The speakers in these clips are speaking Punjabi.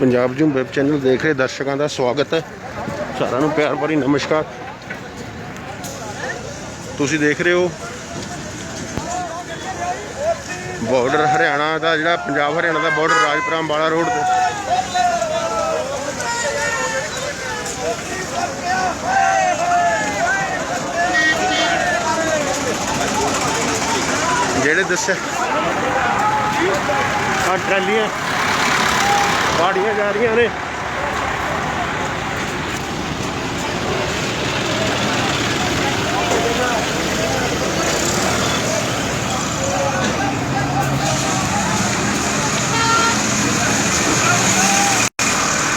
ਪੰਜਾਬ ਜੂਮ ਵੈਬ ਚੈਨਲ ਦੇਖ ਰਹੇ ਦਰਸ਼ਕਾਂ ਦਾ ਸਵਾਗਤ ਹੈ। ਸਾਰਿਆਂ ਨੂੰ ਪਿਆਰ ਭਰੀ ਨਮਸਕਾਰ। ਤੁਸੀਂ ਦੇਖ ਰਹੇ ਹੋ ਬਾਰਡਰ ਹਰਿਆਣਾ ਦਾ ਜਿਹੜਾ ਪੰਜਾਬ ਹਰਿਆਣਾ ਦਾ ਬਾਰਡਰ ਰਾਜਪੁਰਾ ਅੰਬਾਲਾ ਰੋਡ ਤੇ। ਜਿਹੜੇ ਦੱਸਿਆ ਆ ਟਰਾਲੀਆਂ। ਗਾੜੀਆਂ ਜਾ ਰਹੀਆਂ ਨੇ।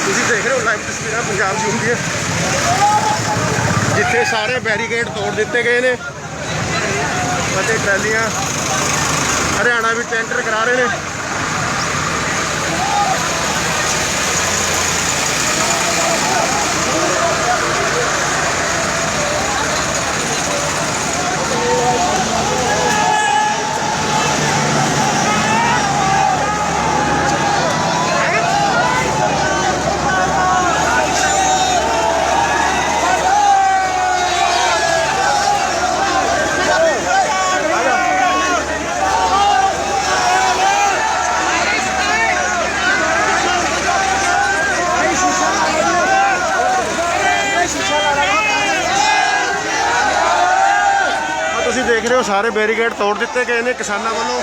ਤੁਸੀਂ ਦੇਖ ਰਹੇ ਹੋ ਲਾਈਵ ਤਸਵੀਰਾਂ ਪੰਜਾਬ ਦੀ ਹੁੰਦੀਆਂ ਜਿੱਥੇ ਸਾਰੇ ਬੈਰੀਕੇਡ ਤੋੜ ਦਿੱਤੇ ਗਏ ਨੇ ਅਤੇ ਟਰਾਲੀਆਂ ਹਰਿਆਣਾ ਵਿੱਚ ਐਂਟਰ ਕਰਾ ਰਹੇ ਨੇ। ਸਾਰੇ ਬੈਰੀਕੇਡ ਤੋੜ ਦਿੱਤੇ ਗਏ ਨੇ ਕਿਸਾਨਾਂ ਵੱਲੋਂ।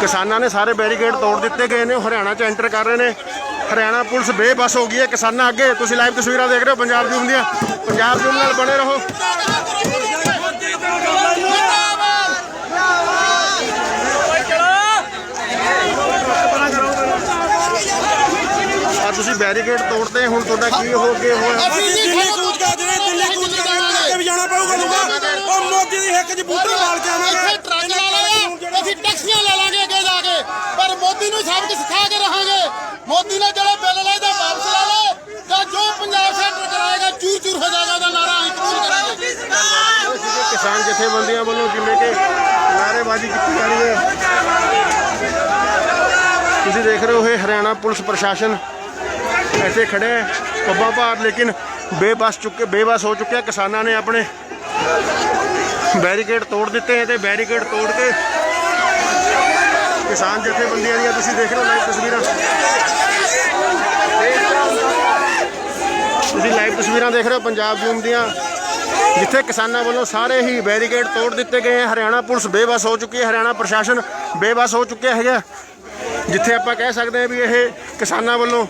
ਕਿਸਾਨਾਂ ਨੇ ਸਾਰੇ ਬੈਰੀਕੇਡ ਤੋੜ ਦਿੱਤੇ ਗਏ ਨੇ ਹਰਿਆਣਾ ਚ ਐਂਟਰ ਕਰ ਰਹੇ ਨੇ। ਹਰਿਆਣਾ ਪੁਲਿਸ ਬੇਬਸ ਹੋ ਗਈ ਹੈ ਕਿਸਾਨਾਂ ਅੱਗੇ। ਤੁਸੀਂ ਲਾਈਵ ਤਸਵੀਰਾਂ ਦੇਖ ਰਹੇ ਹੋ ਪੰਜਾਬ ਜੂਮ ਦੀਆਂ। ਪੰਜਾਬ ਜੂਮ ਨਾਲ ਬਣੇ ਰਹੋ ਆ ਤੁਸੀਂ ਬੈਰੀਕੇਡ ਤੋੜਦੇ ਹੁਣ ਤੁਹਾਡਾ ਕੀ ਹੋ ਅੱਗੇ ਹੋਇਆ? ਅਸੀਂ ਦਿੱਲੀ ਕੂਚ ਕਰਦੇ ਨੇ ਦਿੱਲੀ ਕੂਚ ਕਰਕੇ ਅੱਗੇ ਵੀ ਜਾਣਾ ਪਊਗਾ ਲੋਕਾਂ ਉਹ ਮੋਦੀ ਦੀ ਹਿੱਕ 'ਚ ਬੂਟੇ ਮਾਰ ਕੇ ਆਵਾਂਗੇ। ਇੱਥੇ ਟਰੱਕ ਲਾ ਲਾਂਗੇ। ਅਸੀਂ ਟੈਕਸੀਆਂ ਲੈ ਲਾਂਗੇ ਅੱਗੇ ਜਾ ਕੇ। ਪਰ ਮੋਦੀ ਨੂੰ ਸਬਕ ਸਿਖਾ ਕੇ ਰਹਾਂਗੇ। ਮੋਦੀ ਨੇ ਜਿਹੜਾ ਬਿੱਲ ਲਾਇਆ ਤਾਂ ਵਾਪਸ ਲੈ ਲਓ। ਜਾਂ ਜੋ ਪੰਜਾਬ ਸੈਂਟਰ ਕਰਾਏਗਾ ਚੂਰ ਚੂਰ ਹੋ ਜਾਏਗਾ ਉਹਦਾ ਨਾਰਾ ਅਸੀਂ ਕਬੂਲ ਕਰਾਂਗੇ। ਕਿਸਾਨ ਜਥੇਬੰਦੀਆਂ ਵੱਲੋਂ ਜਿਵੇਂ ਕਿ ਨਾਅਰੇਬਾਜ਼ੀ ਕੀਤੀ ਜਾ ਰਹੀ ਹੈ। ਤੁਸੀਂ ਦੇਖ ਰਹੇ ਹੋ ਇਹ ਹਰਿਆਣਾ ਪੁਲਿਸ ਪ੍ਰਸ਼ਾਸਨ ਇੱਥੇ ਖੜੇ ਹੈ ਪੱਬਾਂ ਭਾਰ, ਲੇਕਿਨ ਬੇਬਸ ਚੁੱਕੇ ਬੇਬਸ ਹੋ ਚੁੱਕਿਆ, ਕਿਸਾਨਾਂ ਨੇ ਆਪਣੇ ਬੈਰੀਕੇਡ ਤੋੜ ਦਿੱਤੇ ਹੈ ਤੇ ਬੈਰੀਕੇਡ ਤੋੜ ਕੇ ਕਿਸਾਨ ਜਥੇਬੰਦੀਆਂ ਦੀਆਂ ਤੁਸੀਂ ਦੇਖ ਰਹੇ ਹੋ ਲਾਈਵ ਤਸਵੀਰਾਂ। ਤੁਸੀਂ ਲਾਈਵ ਤਸਵੀਰਾਂ ਦੇਖ ਰਹੇ ਹੋ ਪੰਜਾਬ ਜੂਮ ਦੀਆਂ, ਜਿੱਥੇ ਕਿਸਾਨਾਂ ਵੱਲੋਂ ਸਾਰੇ ਹੀ ਬੈਰੀਕੇਡ ਤੋੜ ਦਿੱਤੇ ਗਏ ਹੈ ਹਰਿਆਣਾ ਪੁਲਿਸ ਬੇਬਸ ਹੋ ਚੁੱਕੀ ਹੈ, ਹਰਿਆਣਾ ਪ੍ਰਸ਼ਾਸਨ ਬੇਬਸ ਹੋ ਚੁੱਕਿਆ ਹੈਗਾ, ਜਿੱਥੇ ਆਪਾਂ ਕਹਿ ਸਕਦੇ ਹਾਂ ਵੀ ਇਹ ਕਿਸਾਨਾਂ ਵੱਲੋਂ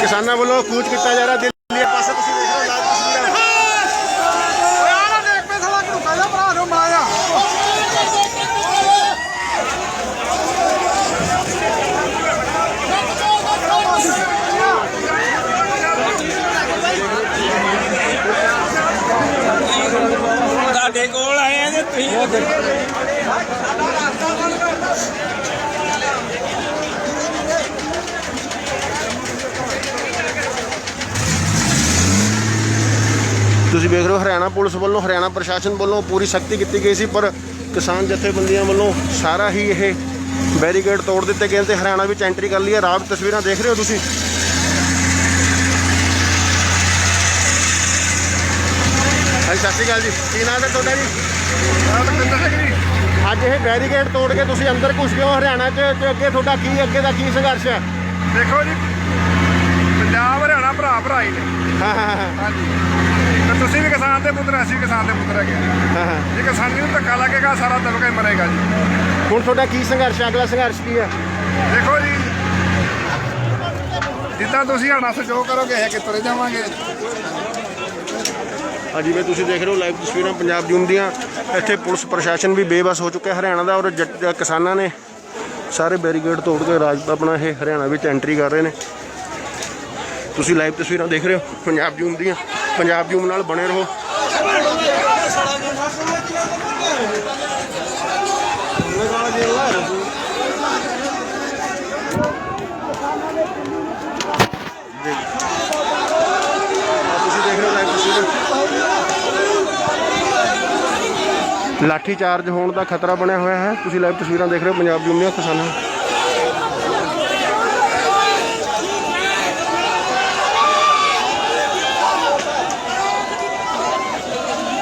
ਕਿਸਾਨਾਂ ਵੱਲੋਂ ਕੂਚ ਕੀਤਾ ਜਾ ਰਿਹਾ ਦਿੱਲੀ ਪਾਸੇ ਤੁਸੀਂ ਦੇਖ ਰਹੇ ਹੋ ਲਾਈਵ ਤਸਵੀਰਾਂ। ਤੁਹਾਡੇ ਕੋਲ ਆਏ ਆ ਜੇ ਤੁਸੀਂ ਤੁਸੀਂ ਵੇਖ ਰਹੇ ਹੋ ਹਰਿਆਣਾ ਪੁਲਿਸ ਵੱਲੋਂ ਹਰਿਆਣਾ ਪ੍ਰਸ਼ਾਸਨ ਵੱਲੋਂ ਪੂਰੀ ਸਖਤੀ ਕੀਤੀ ਗਈ ਸੀ ਪਰ ਕਿਸਾਨ ਜਥੇਬੰਦੀਆਂ ਵੱਲੋਂ ਸਾਰਾ ਹੀ ਇਹ ਬੈਰੀਕੇਡ ਤੋੜ ਦਿੱਤੇ ਗਏ ਤੇ ਹਰਿਆਣਾ ਵਿੱਚ ਐਂਟਰੀ ਕਰ ਲਈ ਹੈ। ਰਾਤ ਤਸਵੀਰਾਂ ਦੇਖ ਰਹੇ ਹੋ ਤੁਸੀਂ? ਹਾਂਜੀ ਸਤਿ ਸ਼੍ਰੀ ਅਕਾਲ ਜੀ। ਕੀ ਨਾਮ ਹੈ ਤੁਹਾਡਾ ਜੀ? ਅੱਜ ਇਹ ਬੈਰੀਕੇਡ ਤੋੜ ਕੇ ਤੁਸੀਂ ਅੰਦਰ ਘੁਸ ਗਏ ਹੋ ਹਰਿਆਣਾ 'ਚ ਤੇ ਅੱਗੇ ਤੁਹਾਡਾ ਕੀ ਅੱਗੇ ਦਾ ਕੀ ਸੰਘਰਸ਼ ਹੈ? ਦੇਖੋ ਜੀ ਪੰਜਾਬ ਹਰਿਆਣਾ ਭਰਾ ਭਰਾ ਹੀ ਨੇ। ਹਾਂ ਹਾਂ ਹਾਂ, ਹਾਂਜੀ। ਤੁਸੀਂ ਵੀ ਕਿਸਾਨ ਦੇ ਪੁੱਤਰ ਅਸੀਂ ਵੀ ਕਿਸਾਨ ਦੇ ਪੁੱਤਰ ਹੈਗੇ ਹਾਂ। ਹਾਂ ਹਾਂ। ਜੇ ਕਿਸਾਨੀ ਨੂੰ ਧੱਕਾ ਲੱਗੇਗਾ ਸਾਰਾ ਦਬਕਾ ਹੀ ਮਰੇਗਾ ਜੀ। ਹੁਣ ਤੁਹਾਡਾ ਕੀ ਸੰਘਰਸ਼ ਹੈ? ਅਗਲਾ ਸੰਘਰਸ਼ ਕੀ ਹੈ? ਦੇਖੋ ਜੀ ਜਿੱਦਾਂ ਤੁਸੀਂ ਹਣਾ ਸਹਿਯੋਗ ਕਰੋਗੇ ਇਹ ਕਿਤਰੇ ਜਾਵਾਂਗੇ। ਆ ਜਿਵੇਂ ਤੁਸੀਂ ਦੇਖ ਰਹੇ ਹੋ ਲਾਈਵ ਤਸਵੀਰਾਂ ਪੰਜਾਬ ਜੂਮ ਦੀਆਂ ਇੱਥੇ ਪੁਲਿਸ ਪ੍ਰਸ਼ਾਸਨ ਵੀ ਬੇਬਸ ਹੋ ਚੁੱਕਿਆ ਹਰਿਆਣਾ ਦਾ ਔਰ ਜੱਟ- ਕਿਸਾਨਾਂ ਨੇ ਸਾਰੇ ਬੈਰੀਕੇਡ ਤੋੜ ਕੇ ਰਾਜ ਆਪਣਾ ਇਹ ਹਰਿਆਣਾ ਵਿੱਚ ਐਂਟਰੀ ਕਰ ਰਹੇ ਨੇ। ਤੁਸੀਂ ਲਾਈਵ ਤਸਵੀਰਾਂ ਦੇਖ ਰਹੇ ਹੋ ਪੰਜਾਬ ਜੂਮ ਦੀਆਂ ਪੰਜਾਬ ਜੂਮ ਨਾਲ ਬਣੇ ਰਹੋ। ਲਾਠੀ ਚਾਰਜ ਹੋਣ ਦਾ ਖਤਰਾ ਬਣਿਆ ਹੋਇਆ ਹੈ। ਤੁਸੀਂ ਲਾਈਵ ਤਸਵੀਰਾਂ ਦੇਖ ਰਹੇ ਹੋ, ਪੰਜਾਬ ਜੂਮ ਦੀਆਂ ਕਿਸਾਨਾਂ।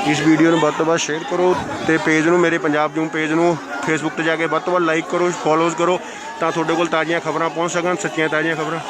ਇਸ ਵੀਡੀਓ ਨੂੰ ਵੱਧ ਤੋਂ ਵੱਧ ਸ਼ੇਅਰ ਕਰੋ ਤੇ ਪੇਜ ਨੂੰ ਮੇਰੇ ਪੰਜਾਬ ਜੂਮ ਪੇਜ ਨੂੰ ਫੇਸਬੁੱਕ ਤੇ ਜਾ ਕੇ ਵੱਧ ਤੋਂ ਵੱਧ ਲਾਈਕ ਕਰੋ ਫੋਲੋਜ਼ ਕਰੋ ਤਾਂ ਤੁਹਾਡੇ ਕੋਲ ਤਾਜ਼ੀਆਂ ਖਬਰਾਂ ਪਹੁੰਚ ਸਕਣ, ਸੱਚੀਆਂ ਤਾਜ਼ੀਆਂ ਖਬਰਾਂ।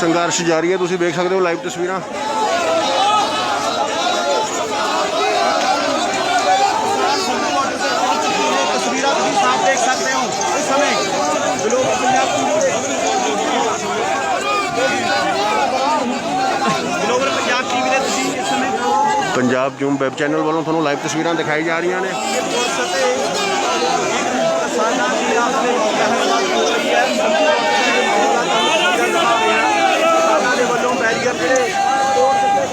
ਸੰਘਰਸ਼ ਜਾਰੀ ਹੈ ਤੁਸੀਂ ਵੇਖ ਸਕਦੇ ਹੋ ਲਾਈਵ ਤਸਵੀਰਾਂ। ਤਸਵੀਰਾਂ ਤੁਸੀਂ ਸਾਫ਼ ਦੇਖ ਸਕਦੇ ਹੋ। ਇਸ ਸਮੇਂ global Punjab global Punjab TV ਦੇ ਤੁਸੀਂ ਇਸ ਸਮੇਂ ਪੰਜਾਬ ਜੂਮ ਵੈਬ ਚੈਨਲ ਵੱਲੋਂ ਤੁਹਾਨੂੰ ਲਾਈਵ ਤਸਵੀਰਾਂ ਦਿਖਾਈ ਜਾ ਰਹੀਆਂ ਨੇ। ਕਿਸਾਨਾਂ ਦੀ ਆਪਸ ਵਿੱਚ ਪਹਿਲਵਾਨੀ ਹੋ ਰਹੀ ਹੈ ਕਿਸਾਨਾਂ ਦੇ ਵੱਲੋਂ ਬੈਰੀਅਰ ਜਿਹੜੇ ਤੋੜ ਦਿੱਤੇ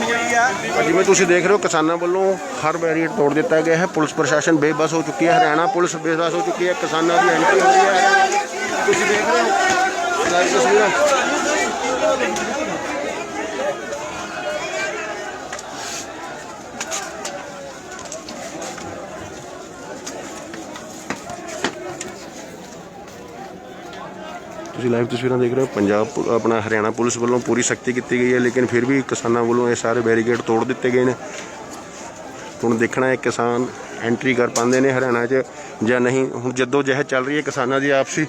ਗਏ ਹੋਈ ਹੈ ਜਿਵੇਂ ਤੁਸੀਂ ਦੇਖ ਰਹੇ ਹੋ, ਕਿਸਾਨਾਂ ਵੱਲੋਂ ਹਰ ਬੈਰੀਅਰ ਤੋੜ ਦਿੱਤਾ ਗਿਆ ਹੈ। ਪੁਲਿਸ ਪ੍ਰਸ਼ਾਸਨ ਬੇਬਸ ਹੋ ਚੁੱਕੀ ਹੈ, ਹਰਿਆਣਾ ਪੁਲਿਸ ਬੇਬਸ ਹੋ ਚੁੱਕੀ ਹੈ, ਕਿਸਾਨਾਂ ਦੀ ਐਂਟਰੀ ਹੋ ਰਹੀ ਹੈ। ਤੁਸੀਂ ਦੇਖ ਰਹੇ ਹੋ ਲਾਈਵ ਤਸਵੀਰਾਂ। ਤੁਸੀਂ ਲਾਈਵ ਤਸਵੀਰਾਂ ਦੇਖ ਰਹੇ ਹੋ। ਪੰਜਾਬ ਪੁ- ਆਪਣਾ ਹਰਿਆਣਾ ਪੁਲਿਸ ਵੱਲੋਂ ਪੂਰੀ ਸਖਤੀ ਕੀਤੀ ਗਈ ਹੈ, ਲੇਕਿਨ ਫਿਰ ਵੀ ਕਿਸਾਨਾਂ ਵੱਲੋਂ ਇਹ ਸਾਰੇ ਬੈਰੀਕੇਡ ਤੋੜ ਦਿੱਤੇ ਗਏ ਨੇ। ਹੁਣ ਦੇਖਣਾ ਹੈ ਕਿਸਾਨ ਐਂਟਰੀ ਕਰ ਪਾਉਂਦੇ ਨੇ ਹਰਿਆਣਾ 'ਚ ਜਾਂ ਨਹੀਂ। ਹੁਣ ਜਦੋਂ ਜਹਿਦ ਚੱਲ ਰਹੀ ਹੈ ਕਿਸਾਨਾਂ ਦੀ ਆਪਸੀ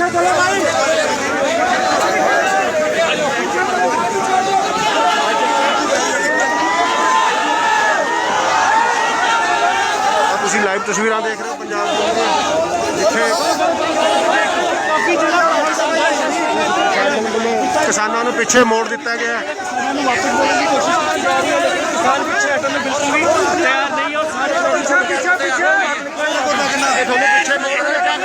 ਪਿੱਛੇ ਚਲੇ ਭਾਈ ਤੁਸੀਂ ਲਾਈਵ ਤਸਵੀਰਾਂ ਦੇਖ ਰਹੇ ਹੋ ਪੰਜਾਬ ਦੀਆਂ ਜਿੱਥੇ ਕਿਸਾਨਾਂ ਨੂੰ ਪਿੱਛੇ ਮੋੜ ਦਿੱਤਾ ਗਿਆ ਹੈ। ਨੂੰ ਵਾਪਸ ਬੋਲਣ ਦੀ ਕੋਸ਼ਿਸ਼ ਕੀਤੀ ਜਾ ਰਹੀ ਹੈ ਕਿਸਾਨ ਪਿੱਛੇ ਹਟਣ ਨੂੰ ਬਿਲਕੁਲ ਵੀ ਤਿਆਰ ਨਹੀਂ ਹੋ ਸਾਰੇ ਪਿੱਛੇ ਪਿੱਛੇ ਪਿੱਛੇ। ਇਹ ਤੁਹਾਨੂੰ ਪਿੱਛੇ ਮੋੜ ਰਿਹਾ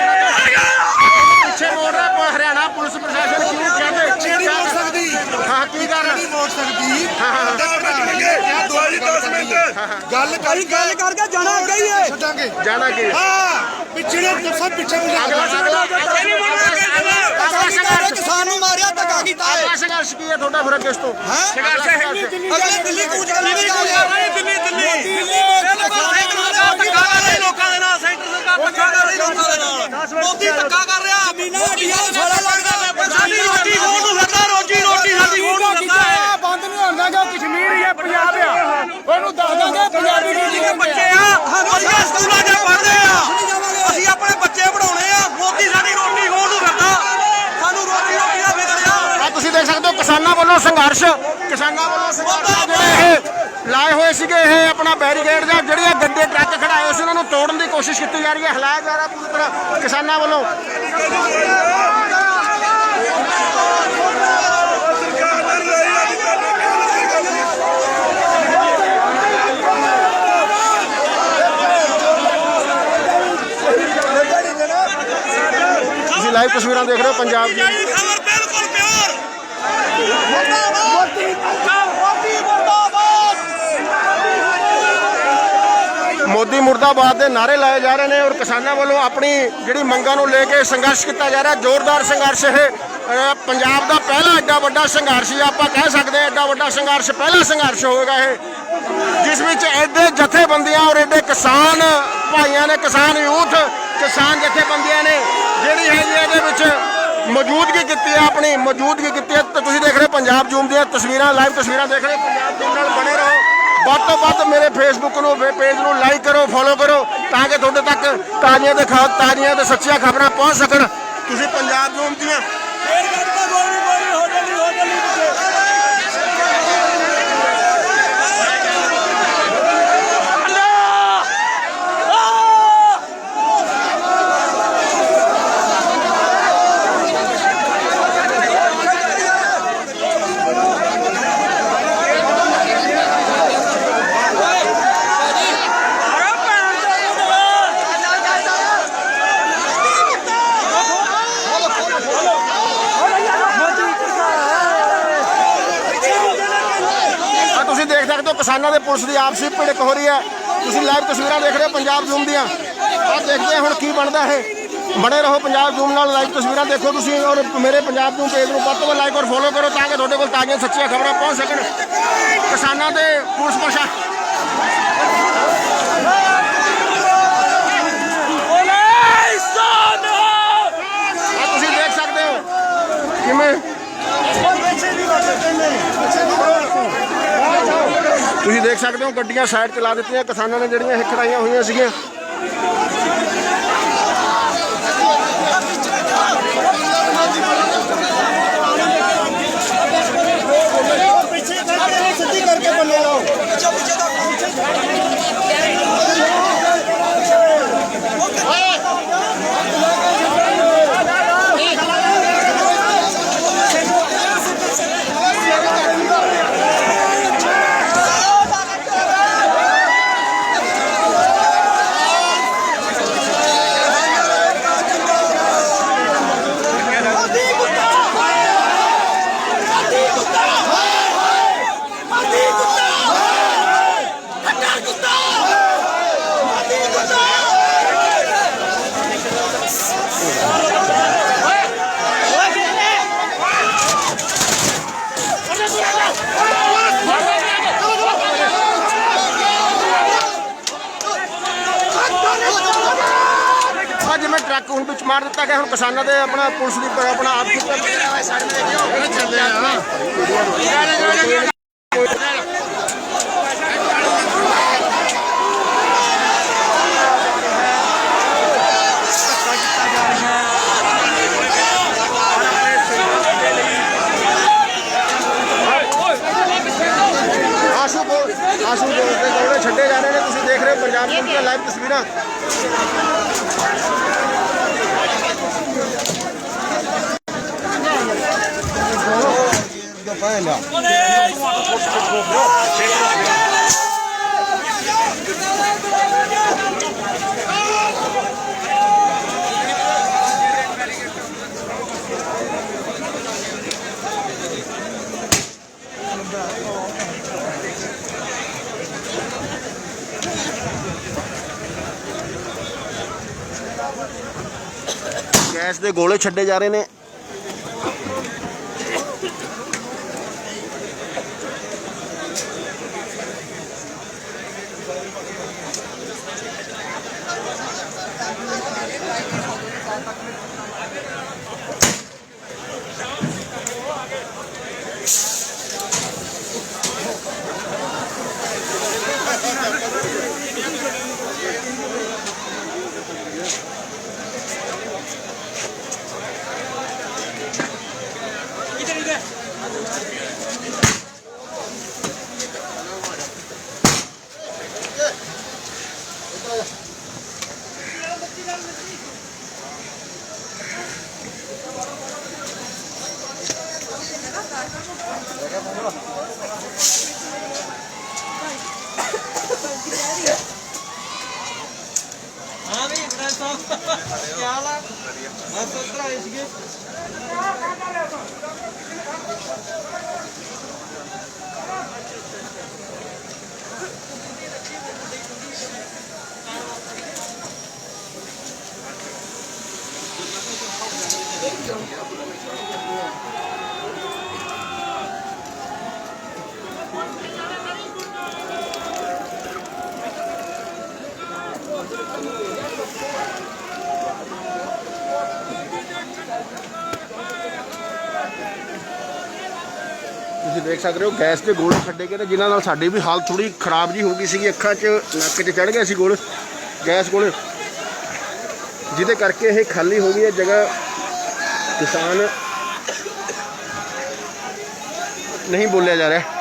ਪਿੱਛੇ ਮੋੜ ਰਿਹਾ ਪ- ਹਰਿਆਣਾ ਪੁਲਿਸ ਪ੍ਰਸ਼ਾਸਨ ਕਿਉਂ ਕਹਿੰਦੇ ਨਹੀਂ ਮੋੜ ਸਕਦੀ ਹਾਂ ਕੀ ਕਰ ਨਹੀਂ ਮੋੜ ਸਕਦੀ ਦੁਆਰੀ 10 ਮਿੰਟ ਗੱਲ ਕਰੀ ਗੱਲ ਕਰਕੇ ਜਾਣਾ ਅੱਗੇ ਹੀ ਹੈ ਛੱਡਾਂਗੇ ਜਾਣਾ ਕੀ ਹਾਂ ਪਿੱਛੇ ਨੇ ਸਭ ਪਿੱਛੇ ਨੂੰ ਜਾ ਅਗਲਾ ਸੰਘਰਸ਼ ਕਿਸਾਨ ਨੂੰ ਮਾਰਿਆ ਧੱਕਾ ਕੀਤਾ ਅਗਲਾ ਸੰਘਰਸ਼ ਕੀ ਹੈ ਤੁਹਾਡਾ ਫਿਰ ਅੱਗੇ ਇਸ ਤੋਂ ਸੰਘਰਸ਼ ਹੈ ਅਗਲੇ ਦਿੱਲੀ ਕੂਚ ਕਰ ਦਿੱਲੀ ਦਿੱਲੀ ਦਿੱਲੀ ਧੱਕਾ ਕਰ ਰਹੀ ਲੋਕਾਂ ਦੇ ਨਾਲ ਸੈਂਟਰ ਸਰਕਾਰ ਧੱਕਾ ਕਰ ਰਹੀ ਲੋਕਾਂ ਦੇ ਨਾਲ ਮੋਦੀ ਧੱਕਾ ਕਰ ਰਿਹਾ ਜ਼ਮੀਨਾਂ ਦੀਆਂ ਸਾਰਾ ਲੱਗਦਾ ਸਾਡੀ ਰੋਟੀ ਖੋਣ ਨੂੰ ਫਿਰਦਾ ਰੋਜੀ ਰੋਟੀ ਸਾਡੀ ਖੋਣ ਨੂੰ ਫਿਰਦਾ ਹੈ ਬੰਦ ਨਹੀਂ ਹੁੰਦਾ ਕਿ ਕਸ਼ਮੀਰ ਹੀ ਹੈ ਪੰਜਾਬ ਆ ਉਹਨੂੰ ਦੱਸ ਦਾਂਗੇ ਪੰਜਾਬੀ ਜੀ ਦੇ ਬੱਚੇ ਆ ਅਸੀਂ ਸਕੂਲਾਂ 'ਚ ਪੜ੍ਹਦੇ ਆ ਅਸੀਂ ਆਪਣੇ ਬੱਚੇ ਪੜਾਉਣੇ ਆ ਮੋਦੀ ਸਾਡੀ ਰੋਟੀ ਖੋਣ ਨੂੰ ਫਿਰਦਾ ਸਾਨੂੰ ਰੋਟੀ ਰੋਟੀ ਦਾ ਫਿਕਰ ਆ ਆ ਤੁਸੀਂ ਦੇਖ ਸਕਦੇ ਹੋ ਕਿਸਾਨਾਂ ਵੱਲੋਂ ਸੰਘਰਸ਼, ਕਿਸਾਨਾਂ ਵੱਲੋਂ ਸੰਘਰਸ਼ ਜਿਹੜੇ ਇਹ ਲਾਏ ਹੋਏ ਸੀਗੇ, ਇਹ ਆਪਣਾ ਬੈਰੀਕੇਡ ਜਾਂ ਜਿਹੜੇ ਇਹ ਟਰੱਕ ਖੜਾਏ ਹੋਏ ਸੀ, ਉਹਨਾਂ ਨੂੰ ਤੋੜਨ ਦੀ ਕੋਸ਼ਿਸ਼ ਕੀਤੀ ਜਾ ਰਹੀ ਹੈ। ਹਿਲਾਇਆ ਜਾ ਰਿਹਾ ਪੂਰੀ ਤਰ੍ਹਾਂ ਕਿਸਾਨਾਂ ਵੱਲੋਂ। ਤੁਸੀਂ ਲਾਈਵ ਤਸਵੀਰਾਂ ਦੇਖ ਰਹੇ ਹੋ ਪੰਜਾਬ ਦੀ ਖਬਰ ਬਿਲਕੁਲ ਪਿਓਰ ਮੋਦੀ ਮੋਦੀ ਮੁਰਦਾਬਾਦ ਮੋਦੀ ਮੁਰਦਾਬਾਦ ਦੇ ਨਾਰੇ ਲਾਏ ਜਾ ਰਹੇ ਨੇ ਔਰ ਕਿਸਾਨਾਂ ਵੱਲੋਂ ਆਪਣੀ ਜਿਹੜੀ ਮੰਗਾਂ ਨੂੰ ਲੈ ਕੇ ਸੰਘਰਸ਼ ਕੀਤਾ ਜਾ ਰਿਹਾ। ਜ਼ੋਰਦਾਰ ਸੰਘਰਸ਼ ਇਹ ਪੰਜਾਬ ਦਾ ਪਹਿਲਾ ਐਡਾ ਵੱਡਾ ਸੰਘਰਸ਼ ਹੀ ਆਪਾਂ ਕਹਿ ਸਕਦੇ ਹਾਂ, ਐਡਾ ਵੱਡਾ ਸੰਘਰਸ਼ ਪਹਿਲਾ ਸੰਘਰਸ਼ ਹੋਵੇਗਾ ਇਹ, ਜਿਸ ਵਿੱਚ ਐਡੇ ਜਥੇਬੰਦੀਆਂ ਔਰ ਐਡੇ ਕਿਸਾਨ ਭਾਈਆਂ ਨੇ, ਕਿਸਾਨ ਯੂਥ, ਕਿਸਾਨ ਜਥੇਬੰਦੀਆਂ ਨੇ, ਜਿਹੜੀ ਹੈ ਜੀ ਇਹਦੇ ਵਿੱਚ ਮੌਜੂਦਗੀ ਕੀਤੀ ਹੈ ਆਪਣੀ ਮੌਜੂਦਗੀ ਕੀਤੀ ਹੈ ਤਾਂ ਤੁਸੀਂ ਦੇਖ ਰਹੇ ਹੋ ਪੰਜਾਬ ਜੂਮ ਦੀਆਂ ਤਸਵੀਰਾਂ, ਲਾਈਵ ਤਸਵੀਰਾਂ ਦੇਖ ਰਹੇ ਪੰਜਾਬ ਜੂਮ ਨਾਲ ਬਣੇ ਰਹੋ। ਵੱਧ ਤੋਂ ਵੱਧ ਮੇਰੇ ਫੇਸਬੁੱਕ ਨੂੰ ਪੇਜ ਨੂੰ ਲਾਈਕ ਕਰੋ ਫੋਲੋ ਕਰੋ, ਤਾਂ ਕਿ ਤੁਹਾਡੇ ਤੱਕ ਤਾਜ਼ੀਆਂ ਤੇ ਤਾਜ਼ੀਆਂ ਤੇ ਸੱਚੀਆਂ ਖਬਰਾਂ ਪਹੁੰਚ ਸਕਣ। ਤੁਸੀਂ ਪੰਜਾਬ ਜੂਮ ਦੀਆਂ ਕਿਸਾਨਾਂ ਦੇ ਪੁਲਿਸ ਦੀ ਆਪਸੀ ਭਿੜਕ ਹੋ ਰਹੀ ਹੈ। ਤੁਸੀਂ ਲਾਈਵ ਤਸਵੀਰਾਂ ਦੇਖ ਰਹੇ ਹੋ ਪੰਜਾਬ ਜ਼ੂਮ ਦੀਆਂ। ਆਹ ਦੇਖਦੇ ਹੁਣ ਕੀ ਬਣਦਾ ਹੈ ਬਣੇ ਰਹੋ ਪੰਜਾਬ ਜ਼ੂਮ ਨਾਲ ਲਾਈਵ ਤਸਵੀਰਾਂ ਦੇਖੋ ਤੁਸੀਂ ਔਰ ਮੇਰੇ ਪੰਜਾਬ ਜ਼ੂਮ ਪੇਜ ਨੂੰ ਵੱਧ ਤੋਂ ਵੱਧ ਲਾਈਕ ਔਰ ਫੋਲੋ ਕਰੋ ਤਾਂ ਕਿ ਤੁਹਾਡੇ ਕੋਲ ਤਾਜ਼ੀਆਂ ਸੱਚੀਆਂ ਖਬਰਾਂ ਪਹੁੰਚ ਸਕਣ। ਕਿਸਾਨਾਂ ਦੇ ਪੁਲਿਸ ਪ੍ਰਸ਼ਾਸਨ ਤੁਸੀਂ ਦੇਖ ਸਕਦੇ ਹੋ। ਕਿਵੇਂ? ਤੁਸੀਂ ਦੇਖ ਸਕਦੇ ਹੋ ਗੱਡੀਆਂ ਸਾਈਡ ਚਲਾ ਦਿੱਤੀਆਂ, ਕਿਸਾਨਾਂ ਨੇ ਜਿਹੜੀਆਂ ਇਹ ਖੜਾਈਆਂ ਹੋਈਆਂ ਸੀਗੀਆਂ। ਪਿੱਛੇ ਕਰਕੇ ਸਿੱਧੀ ਕਰਕੇ ਬੰਨੇ ਲਾਓ। ਆ ਜਿਵੇਂ ਟਰੱਕ ਹੁਣ ਗਿਆ ਹੁਣ ਕਿਸਾਨਾਂ ਦੇ ਆਪਣਾ ਪੁਲਿਸ ਦੀ ਆਪਣਾ ਆਪ ਕੀਤਾ ਆਸ਼ੂ ਬੋਲ ਆਸ਼ੂ ਬੋਲ ਦੇ ਗੋਲੇ ਛੱਡੇ ਜਾ ਰਹੇ ਨੇ ਤੁਸੀਂ ਦੇਖ ਰਹੇ ਹੋ ਪੰਜਾਬ ਨਿਊਜ਼ ਦੀਆਂ ਲਾਈਵ ਤਸਵੀਰਾਂ ਗੈਸ ਦੇ ਗੋਲੇ ਛੱਡੇ ਜਾ ਰਹੇ ਨੇ ਹਾਂ ਵੀ ਇਤਨਾ ਸਭ ਕੀ ਹਾਲ ਆ ਬਸ ਉਧਰ ਆਏ ਸੀਗੇ। ਤੁਸੀਂ ਦੇਖ ਸਕਦੇ ਹੋ, ਗੈਸ ਦੇ ਗੋਲੇ ਛੱਡੇ ਗਏ ਨੇ, ਜਿਨ੍ਹਾਂ ਨਾਲ ਸਾਡੀ ਵੀ ਹਾਲਤ ਥੋੜੀ ਖਰਾਬ ਜੀ ਹੋ ਗਈ ਸੀਗੀ, ਅੱਖਾਂ 'ਚ, ਨੱਕ 'ਚ ਚੜ ਗਿਆ ਸੀ ਗੋਲ, ਗੈਸ ਗੋਲੇ। ਜਿਹਦੇ ਕਰਕੇ ਇਹ ਖਾਲੀ ਹੋ ਗਈ ਹੈ ਜਗ੍ਹਾ। ਕਿਸਾਨ ਨਹੀਂ ਬੋਲਿਆ ਜਾ ਰਿਹਾ।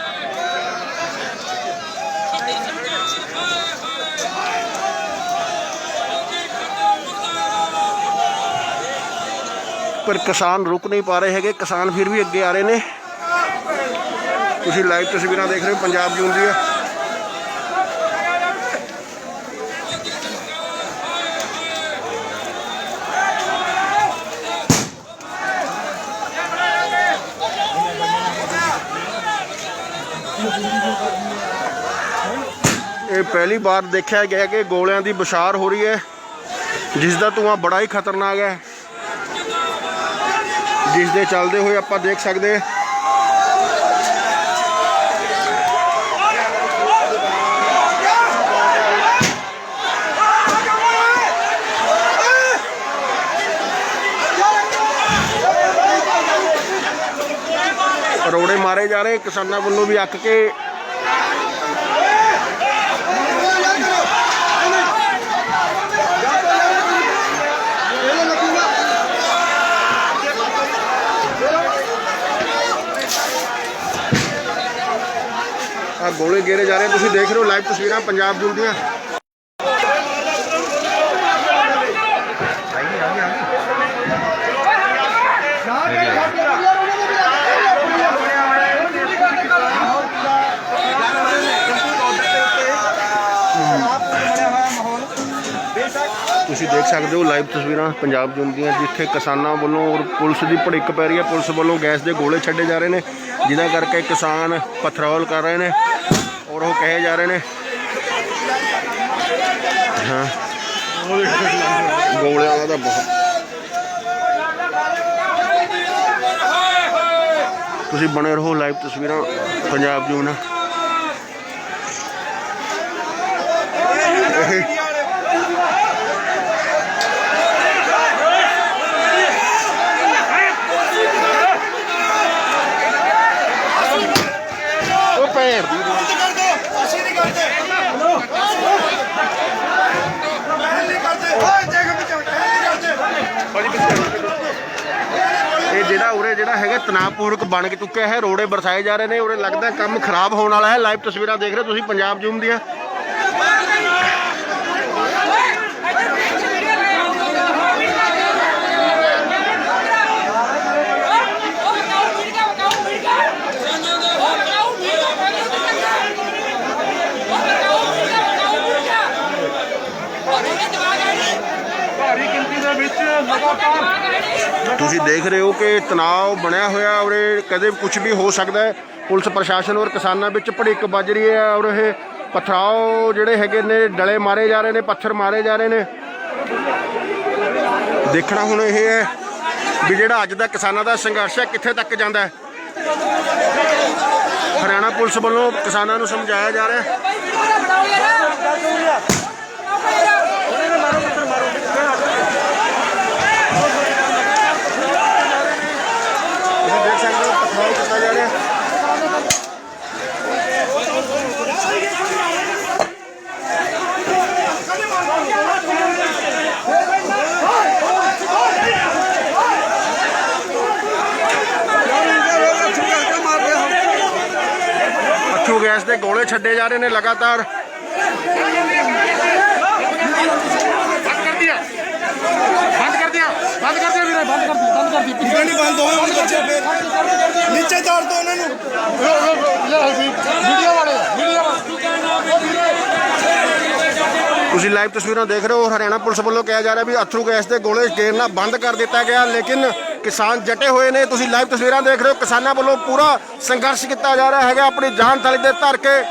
ਪਰ ਕਿਸਾਨ ਰੁਕ ਨਹੀਂ ਪਾ ਰਹੇ ਹੈਗੇ, ਕਿਸਾਨ ਫਿਰ ਵੀ ਅੱਗੇ ਆ ਰਹੇ ਨੇ। ਤੁਸੀਂ ਲਾਈਵ ਤਸਵੀਰਾਂ ਦੇਖ ਰਹੇ ਹੋ, ਪੰਜਾਬ ਜੂਨ ਦੀਆਂ। ਇਹ ਪਹਿਲੀ ਵਾਰ ਦੇਖਿਆ ਗਿਆ ਕਿ ਗੋਲਿਆਂ ਦੀ ਬਸਾਰ ਹੋ ਰਹੀ ਹੈ ਜਿਸ ਦਾ ਧੂਆਂ ਬੜਾ ਹੀ ਖਤਰਨਾਕ ਹੈ। ਜਿਸ ਦੇ ਚੱਲਦੇ ਹੋਏ ਆਪਾਂ ਦੇਖ ਸਕਦੇ ਰੋੜੇ ਮਾਰੇ ਜਾ ਰਹੇ ਕਿਸਾਨਾਂ ਵੱਲੋਂ ਵੀ ਅੱਕ ਕੇ ਗੋਲੇ ਗੇਰੇ ਜਾ ਰਹੇ ਤੁਸੀਂ ਦੇਖ ਰਹੇ ਹੋ ਲਾਈਵ ਤਸਵੀਰਾਂ ਪੰਜਾਬ ਜੂਲ ਦੀਆਂ। ਤੁਸੀਂ ਦੇਖ ਸਕਦੇ ਹੋ ਲਾਈਵ ਤਸਵੀਰਾਂ ਪੰਜਾਬ ਜੂਨ ਦੀਆਂ, ਜਿੱਥੇ ਕਿਸਾਨਾਂ ਵੱਲੋਂ ਔਰ ਪੁਲਿਸ ਦੀ ਭੜਿੱਕ ਪੈ ਰਹੀ ਹੈ। ਪੁਲਿਸ ਵੱਲੋਂ ਗੈਸ ਦੇ ਗੋਲੇ ਛੱਡੇ ਜਾ ਰਹੇ ਨੇ। ਜਿਨ੍ਹਾਂ ਕਰਕੇ ਕਿਸਾਨ ਪਥਰੌਲ ਕਰ ਰਹੇ ਨੇ ਔਰ ਉਹ ਕਹੇ ਜਾ ਰਹੇ ਨੇ। ਹਾਂ। ਗੋਲਿਆਂ ਦਾ ਤਾਂ ਬਹੁਤ। ਤੁਸੀਂ ਬਣੇ ਰਹੋ ਲਾਈਵ ਤਸਵੀਰਾਂ ਪੰਜਾਬ ਜੂਨ ਇਹ ਉਹ ਭੈਣ ਦੀ ਅਸੀਂ ਨਹੀਂ ਕਰਦੇ ਮੈਂ ਨਹੀਂ ਕਰਦੇ ਓਏ ਦੇਖ ਵਿੱਚ ਮੈਂ ਨਹੀਂ ਕਰਦੇ ਇਹ ਜਿਹੜਾ ਉਰੇ ਜਿਹੜਾ ਹੈਗਾ ਤਣਾਅਪੂਰਵਕ ਬਣ ਕੇ ਚੁੱਕਿਆ ਹੈ, ਰੋੜੇ ਬਰਸਾਏ ਜਾ ਰਹੇ ਨੇ, ਉਰੇ ਲੱਗਦਾ ਕੰਮ ਖਰਾਬ ਹੋਣ ਵਾਲਾ ਹੈ। ਲਾਈਵ ਤਸਵੀਰਾਂ ਦੇਖ ਰਹੇ ਹੋ ਤੁਸੀਂ, ਪੰਜਾਬ ਜੂਮ ਦੀਆਂ। ਭਾਰੀ ਗਿਣਤੀ ਦੇ ਵਿੱਚ ਲਗਾਤਾਰ ਤੁਸੀਂ ਦੇਖ ਰਹੇ ਹੋ ਕਿ ਤਣਾਅ ਬਣਿਆ ਹੋਇਆ ਉਰੇ ਕਦੇ ਕੁਝ ਵੀ ਹੋ ਸਕਦਾ ਹੈ। ਪੁਲਿਸ ਪ੍ਰਸ਼ਾਸਨ ਔਰ ਕਿਸਾਨਾਂ ਵਿੱਚ ਭੜਿੱਕ ਵੱਜ ਰਹੀ ਹੈ ਔਰ ਇਹ ਪਥਰਾਓ ਜਿਹੜੇ ਹੈਗੇ ਨੇ ਡਲੇ ਮਾਰੇ ਜਾ ਰਹੇ ਨੇ ਪੱਥਰ ਮਾਰੇ ਜਾ ਰਹੇ ਨੇ। ਦੇਖਣਾ ਹੁਣ ਇਹ ਹੈ ਵੀ ਜਿਹੜਾ ਅੱਜ ਦਾ ਕਿਸਾਨਾਂ ਦਾ ਸੰਘਰਸ਼ ਹੈ ਕਿੱਥੇ ਤੱਕ ਜਾਂਦਾ ਹੈ। ਹਰਿਆਣਾ ਪੁਲਿਸ ਵੱਲੋਂ ਕਿਸਾਨਾਂ ਨੂੰ ਸਮਝਾਇਆ ਜਾ ਰਿਹਾ ਹੈ ਤੁਸੀਂ ਦੇਖ ਸਕਦੇ ਹੋ ਪਥਰਾਓ ਕੀਤਾ ਜਾ ਰਿਹਾ ਹੈ ਅੱਥੂ ਗੋਲੇ ਛੱਡੇ ਜਾ ਰਹੇ ਨੇ ਲਗਾਤਾਰ। ਬੰਦ ਕਰ ਦਿਆ। ਬੰਦ ਕਰ ਦਿਆ। ਵੀਰੇ ਬੰਦ ਕਰ ਦੀ ਬੰਦ ਕਰ ਦੀ ਕਿਉਂ ਨਹੀਂ ਬੰਦ ਹੋਏ ਹੁਣ ਬੱਚੇ ਫੇਰ। ਨੀਚੇ ਝਾੜ ਦੋ ਉਹਨਾਂ ਨੂੰ। ਵੀਡੀਓ ਵਾਲੇ ਵੀਡੀਓ ਤੁਸੀਂ ਲਾਈਵ ਤਸਵੀਰਾਂ ਦੇਖ ਰਹੇ ਹੋ ਹਰਿਆਣਾ ਪੁਲਿਸ ਵੱਲੋਂ ਕਿਹਾ ਜਾ ਰਿਹਾ ਵੀ ਅਥਰੂ ਗੈਸ ਦੇ ਗੋਲੇ ਗੇਰਨਾ ਬੰਦ ਕਰ ਦਿੱਤਾ ਗਿਆ ਲੇਕਿਨ ਕਿਸਾਨ ਜਟੇ ਹੋਏ ਨੇ, ਤੁਸੀਂ ਲਾਈਵ ਤਸਵੀਰਾਂ ਦੇਖ ਰਹੇ ਹੋ। ਕਿਸਾਨਾਂ ਵੱਲੋਂ ਪੂਰਾ ਸੰਘਰਸ਼ ਕੀਤਾ ਜਾ ਰਿਹਾ ਹੈਗਾ, ਆਪਣੀ ਜਾਨ ਤਲੀ ਦੇ ਧਰ ਕੇ।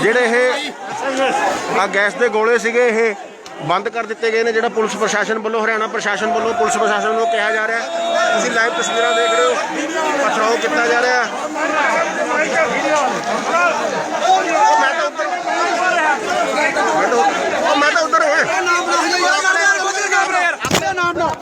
ਜਿਹੜੇ ਇਹ ਆ ਗੈਸ ਦੇ ਗੋਲੇ ਸੀਗੇ, ਇਹ ਬੰਦ ਕਰ ਦਿੱਤੇ ਗਏ ਨੇ, ਜਿਹੜਾ ਪੁਲਿਸ ਪ੍ਰਸ਼ਾਸਨ ਵੱਲੋਂ, ਹਰਿਆਣਾ ਪ੍ਰਸ਼ਾਸਨ ਵੱਲੋਂ, ਪੁਲਿਸ ਪ੍ਰਸ਼ਾਸਨ ਵੱਲੋਂ ਕਿਹਾ ਜਾ ਰਿਹਾ। ਤੁਸੀਂ ਲਾਈਵ ਤਸਵੀਰਾਂ ਦੇਖ ਰਹੇ ਹੋ, ਪਥਰਾਓ ਕੀਤਾ ਜਾ ਰਿਹਾ। ਮੈਂ ਤਾਂ ਉੱਧਰ ਨਾਮ ਨਾ ਹੋ ਜਾ ਯਾਰ ਆਪਣੇ ਨਾਮ ਨਾ ਆਪਣੇ ਨਾਮ ਨਾਲ